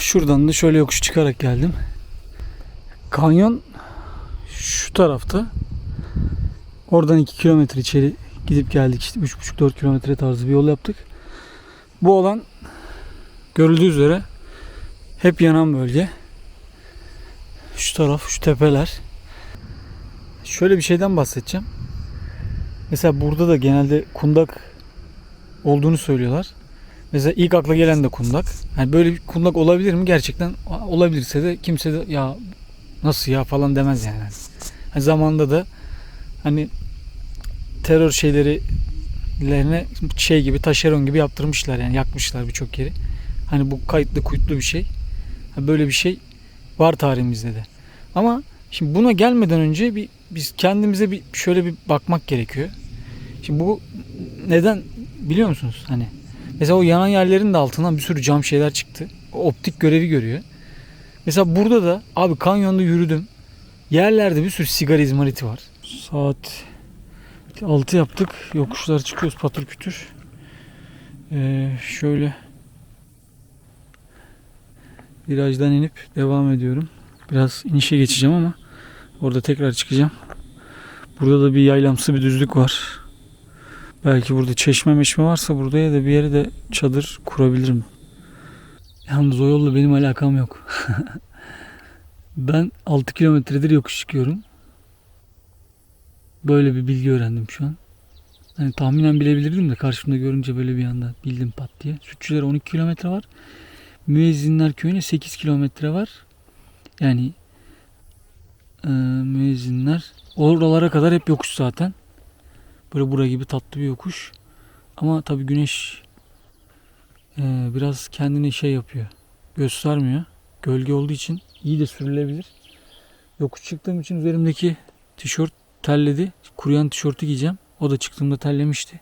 Şuradan da şöyle yokuş çıkarak geldim. Kanyon şu tarafta. Oradan 2 kilometre içeri gidip geldik işte 3,5-4 kilometre tarzı bir yol yaptık. Bu olan görüldüğü üzere hep yanan bölge. Şu taraf, şu tepeler. Şöyle bir şeyden bahsedeceğim. Mesela burada da genelde kundak olduğunu söylüyorlar. Mesela ilk akla gelen de kundak. Yani böyle bir kundak olabilir mi? Gerçekten olabilirse de kimse de ya nasıl ya falan demez yani. yani zamanında da hani terör şeyleri lerine şey gibi taşeron gibi yaptırmışlar yani yakmışlar birçok yeri. Hani bu kayıtlı kuyutlu bir şey. Böyle bir şey var tarihimizde de. Ama şimdi buna gelmeden önce bir biz kendimize bir şöyle bir bakmak gerekiyor. Şimdi bu neden biliyor musunuz? Hani mesela o yanan yerlerin de altından bir sürü cam şeyler çıktı. Optik görevi görüyor. Mesela burada da abi kanyonda yürüdüm. Yerlerde bir sürü sigara izmariti var. Saat 6 yaptık. Yokuşlara çıkıyoruz patır kütür. Ee, şöyle virajdan inip devam ediyorum. Biraz inişe geçeceğim ama orada tekrar çıkacağım. Burada da bir yaylamsı bir düzlük var. Belki burada çeşme meşme varsa burada ya da bir yere de çadır kurabilirim. Yalnız o yolla benim alakam yok. ben 6 kilometredir yokuş çıkıyorum. Böyle bir bilgi öğrendim şu an. Hani tahminen bilebilirdim de karşımda görünce böyle bir anda bildim pat diye. Sütçülere 12 kilometre var. Müezzinler köyüne 8 kilometre var. Yani e, müezzinler oralara kadar hep yokuş zaten. Böyle bura gibi tatlı bir yokuş. Ama tabii güneş e, biraz kendini şey yapıyor. Göstermiyor. Gölge olduğu için iyi de sürülebilir. Yokuş çıktığım için üzerimdeki tişört terledi. Kuruyan tişörtü giyeceğim. O da çıktığımda terlemişti.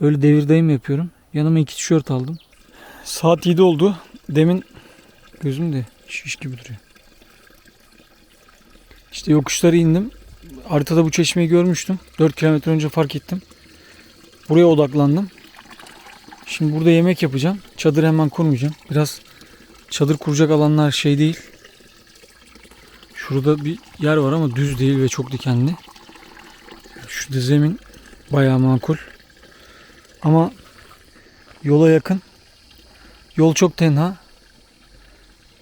Öyle devirdeyim yapıyorum. Yanıma iki tişört aldım. Saat 7 oldu. Demin gözüm de şiş gibi duruyor. İşte yokuşları indim. Haritada bu çeşmeyi görmüştüm. 4 kilometre önce fark ettim. Buraya odaklandım. Şimdi burada yemek yapacağım. Çadır hemen kurmayacağım. Biraz çadır kuracak alanlar şey değil. Şurada bir yer var ama düz değil ve çok dikenli. Şu da zemin bayağı makul. Ama yola yakın. Yol çok tenha.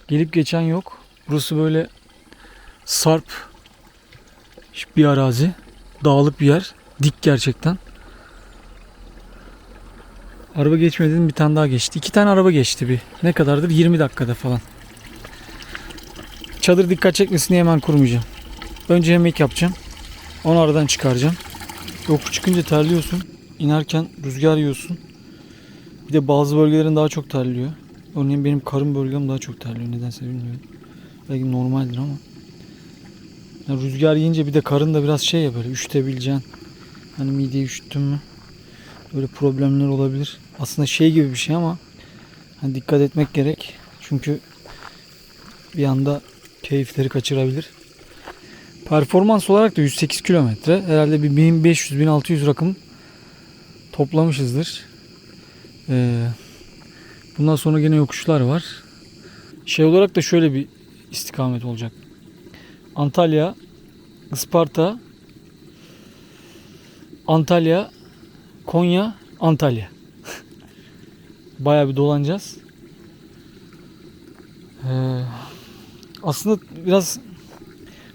Gelip geçen yok. Burası böyle sarp bir arazi. Dağlık bir yer. Dik gerçekten. Araba geçmedi bir tane daha geçti. İki tane araba geçti bir. Ne kadardır? 20 dakikada falan. Çadır dikkat çekmesin diye hemen kurmayacağım. Önce yemek yapacağım. Onu aradan çıkaracağım. Yokuş çıkınca terliyorsun. İnerken rüzgar yiyorsun. Bir de bazı bölgelerin daha çok terliyor. Örneğin benim karın bölgem daha çok terliyor. Nedense bilmiyorum. Belki normaldir ama. Yani rüzgar yiyince bir de karın da biraz şey ya böyle üşütebileceğin. Hani mideyi üşüttün mü? Böyle problemler olabilir. Aslında şey gibi bir şey ama hani dikkat etmek gerek. Çünkü bir anda keyifleri kaçırabilir. Performans olarak da 108 kilometre. Herhalde bir 1500-1600 rakım toplamışızdır. Ee, bundan sonra gene yokuşlar var. Şey olarak da şöyle bir istikamet olacak. Antalya, Isparta, Antalya, Konya, Antalya. Bayağı bir dolanacağız. Ee, aslında biraz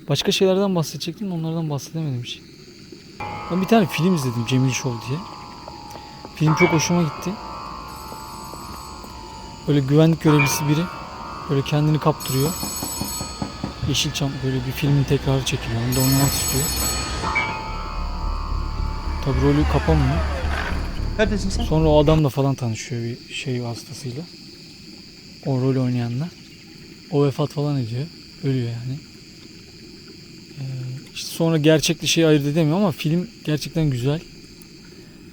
başka şeylerden bahsedecektim de onlardan bahsedemedim hiç. Ben bir tane film izledim Cemil Show diye. Film çok hoşuma gitti. Böyle güvenlik görevlisi biri. Böyle kendini kaptırıyor. Yeşilçam böyle bir filmin tekrarı çekiliyor. Onu da oynamak istiyor. Tabi rolü kapamıyor. Neredesin sen? Sonra o adamla falan tanışıyor bir şey vasıtasıyla. O rol oynayanla. O vefat falan ediyor. Ölüyor yani. Ee, işte sonra gerçekli şeyi ayırt edemiyor ama film gerçekten güzel.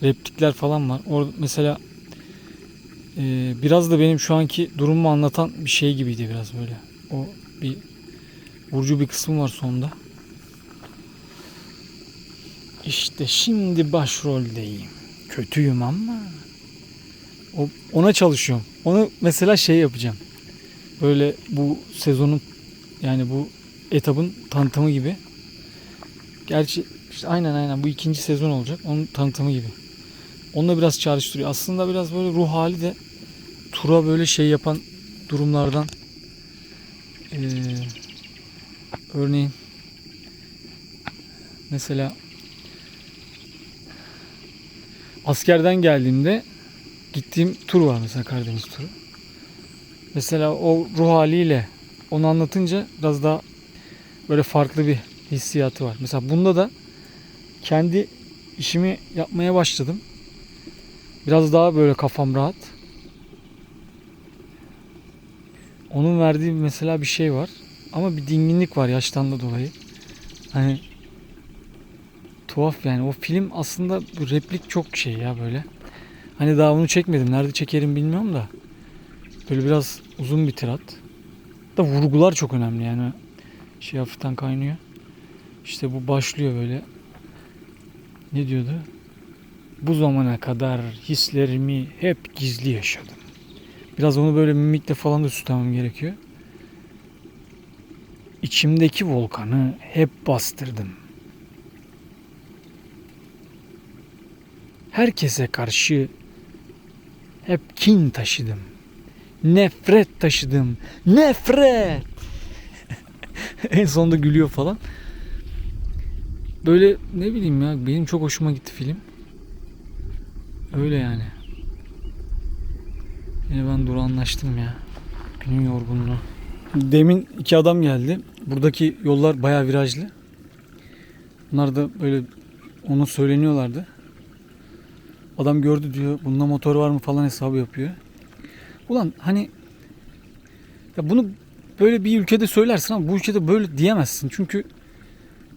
Replikler falan var. Orada mesela e, biraz da benim şu anki durumumu anlatan bir şey gibiydi biraz böyle. O bir vurucu bir kısım var sonda. İşte şimdi başroldeyim. Kötüyüm ama o, ona çalışıyorum. Onu mesela şey yapacağım. böyle bu sezonun yani bu etabın tanıtımı gibi. Gerçi işte aynen aynen bu ikinci sezon olacak. Onun tanıtımı gibi. Onunla biraz çağrıştırıyor. Aslında biraz böyle ruh hali de tura böyle şey yapan durumlardan eee, örneğin mesela askerden geldiğimde gittiğim tur var mesela Karadeniz turu. Mesela o ruh haliyle onu anlatınca biraz daha böyle farklı bir hissiyatı var. Mesela bunda da kendi işimi yapmaya başladım. Biraz daha böyle kafam rahat. Onun verdiği mesela bir şey var. Ama bir dinginlik var yaştan dolayı. Hani tuhaf yani. O film aslında replik çok şey ya böyle. Hani daha onu çekmedim. Nerede çekerim bilmiyorum da. Böyle biraz uzun bir tirat. Da vurgular çok önemli yani. Şey hafiften kaynıyor. İşte bu başlıyor böyle. Ne diyordu? Bu zamana kadar hislerimi hep gizli yaşadım. Biraz onu böyle mimikle falan da süslemem gerekiyor. İçimdeki volkanı hep bastırdım. Herkese karşı hep kin taşıdım. Nefret taşıdım. Nefret. en sonunda gülüyor falan. Böyle ne bileyim ya benim çok hoşuma gitti film. Öyle yani. Yine ben duranlaştım ya. Günün yorgunluğu. Demin iki adam geldi. Buradaki yollar bayağı virajlı. Bunlar da böyle onu söyleniyorlardı. Adam gördü diyor. Bunda motor var mı falan hesabı yapıyor. Ulan hani ya bunu böyle bir ülkede söylersin ama bu ülkede böyle diyemezsin. Çünkü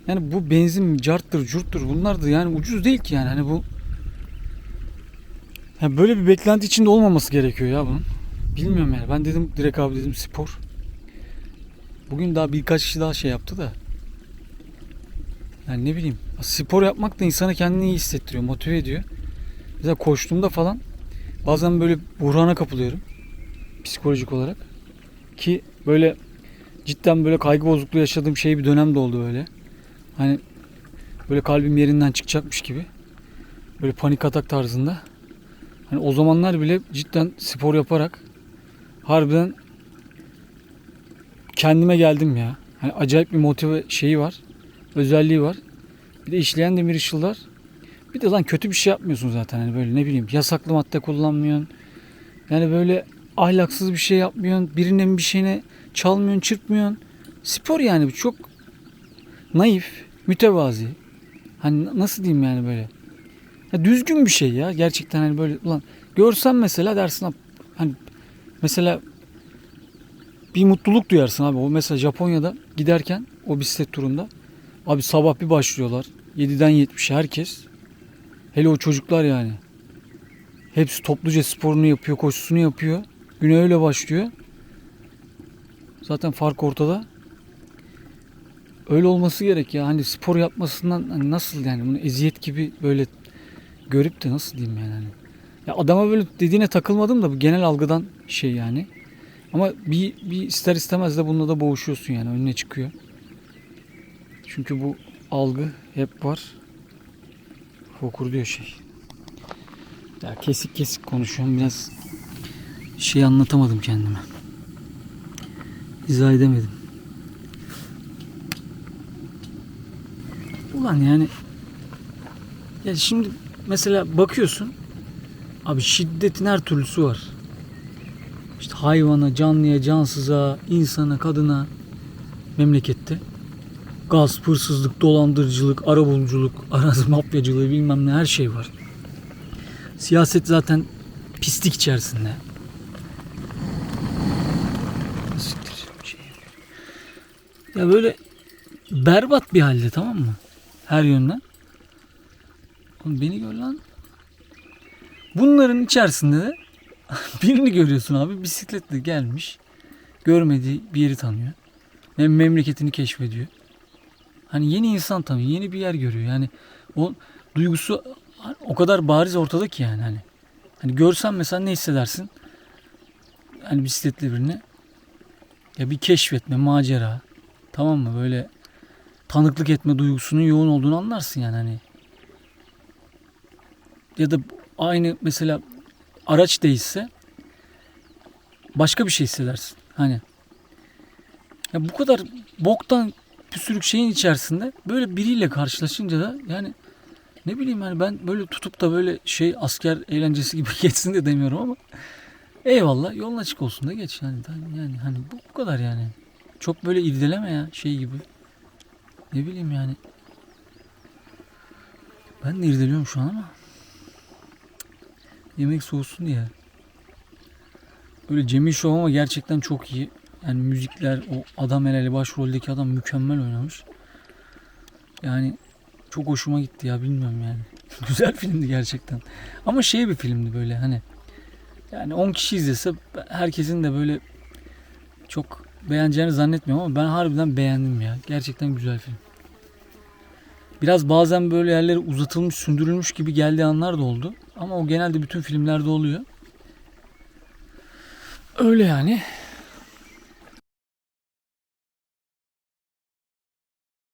yani bu benzin carttır, curttur bunlar da yani ucuz değil ki yani. Hani bu ya böyle bir beklenti içinde olmaması gerekiyor ya bunun. Bilmiyorum yani. Ben dedim direkt abi dedim spor. Bugün daha birkaç kişi daha şey yaptı da. Yani ne bileyim. Spor yapmak da insana kendini iyi hissettiriyor, motive ediyor. Mesela koştuğumda falan bazen böyle buhrana kapılıyorum. Psikolojik olarak. Ki böyle cidden böyle kaygı bozukluğu yaşadığım şey bir dönem de oldu böyle. Hani böyle kalbim yerinden çıkacakmış gibi. Böyle panik atak tarzında. Hani o zamanlar bile cidden spor yaparak harbiden kendime geldim ya. Hani acayip bir motive şeyi var. Özelliği var. Bir de işleyen demir ışıldar. Bir de lan kötü bir şey yapmıyorsun zaten hani böyle ne bileyim yasaklı madde kullanmıyorsun. Yani böyle ahlaksız bir şey yapmıyorsun. Birinin bir şeyine çalmıyorsun, çırpmıyorsun. Spor yani bu çok naif, mütevazi. Hani nasıl diyeyim yani böyle. Ya düzgün bir şey ya. Gerçekten hani böyle ulan görsen mesela dersin "Lan hani mesela bir mutluluk duyarsın abi. O mesela Japonya'da giderken o bisiklet turunda abi sabah bir başlıyorlar. 7'den 70'e herkes. Hele o çocuklar yani. Hepsi topluca sporunu yapıyor, koşusunu yapıyor. Güne öyle başlıyor. Zaten fark ortada. Öyle olması gerek ya. Hani spor yapmasından hani nasıl yani bunu eziyet gibi böyle görüp de nasıl diyeyim yani. Ya adama böyle dediğine takılmadım da bu genel algıdan şey yani. Ama bir, bir ister istemez de bununla da boğuşuyorsun yani önüne çıkıyor. Çünkü bu algı hep var. Fokur diyor şey. Ya kesik kesik konuşuyorum biraz şey anlatamadım kendime. İzah edemedim. Ulan yani ya şimdi mesela bakıyorsun abi şiddetin her türlüsü var. İşte hayvana, canlıya, cansıza, insana, kadına memlekette gasp, hırsızlık, dolandırıcılık, arabuluculuk, arazi mafyacılığı bilmem ne her şey var. Siyaset zaten pislik içerisinde. Ya böyle berbat bir halde tamam mı? Her yönden. Oğlum beni gör lan. Bunların içerisinde de birini görüyorsun abi bisikletle gelmiş. Görmediği bir yeri tanıyor. Mem- Memleketini keşfediyor. Hani yeni insan tanıyor, yeni bir yer görüyor. Yani o duygusu o kadar bariz ortada ki yani hani. Hani görsen mesela ne hissedersin? Hani bisikletli birini. Ya bir keşfetme, macera. Tamam mı? Böyle tanıklık etme duygusunun yoğun olduğunu anlarsın yani hani. Ya da aynı mesela araç değişse başka bir şey hissedersin. Hani ya bu kadar boktan püsürük şeyin içerisinde böyle biriyle karşılaşınca da yani ne bileyim yani ben böyle tutup da böyle şey asker eğlencesi gibi geçsin de demiyorum ama eyvallah yolun açık olsun da geç yani yani hani bu, bu kadar yani. Çok böyle irdeleme ya şey gibi. Ne bileyim yani. Ben de irdeliyorum şu an ama. Yemek soğusun diye. Böyle Cemil Show ama gerçekten çok iyi. Yani müzikler, o adam el ele başroldeki adam mükemmel oynamış. Yani çok hoşuma gitti ya bilmiyorum yani. Güzel filmdi gerçekten. Ama şey bir filmdi böyle hani. Yani 10 kişi izlese herkesin de böyle çok beğeneceğini zannetmiyorum ama ben harbiden beğendim ya. Gerçekten güzel film. Biraz bazen böyle yerleri uzatılmış, sündürülmüş gibi geldiği anlar da oldu. Ama o genelde bütün filmlerde oluyor. Öyle yani.